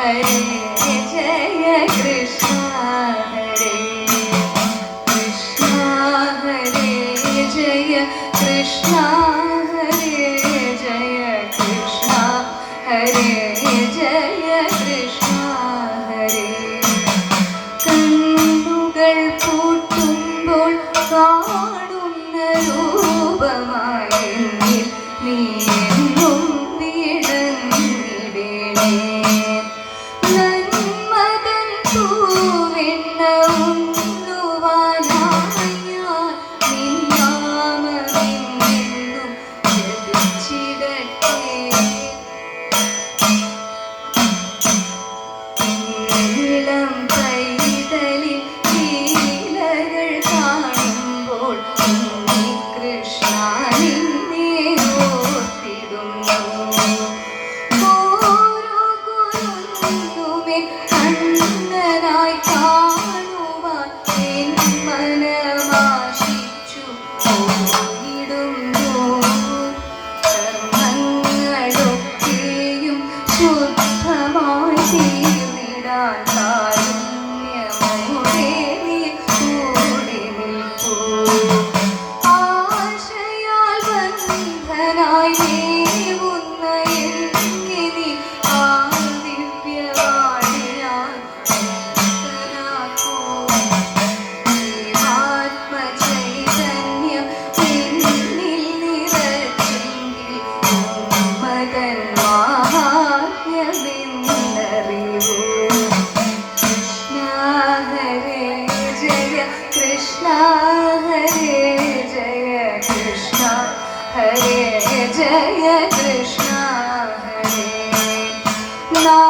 Hare Jaya Krishna. അനന്തനായി കാണുവാൻ മനമാശിച്ചു. ഇടുന്നു കർമ്മങ്ങളൊക്കെയും ശുദ്ധമായി തീർന്നിടാൻ കാരുണ്യമോടെ നീ കൂടെ നിൽക്കൂ. ആശയാൽ ബന്ധനായി Krishna Hare Nam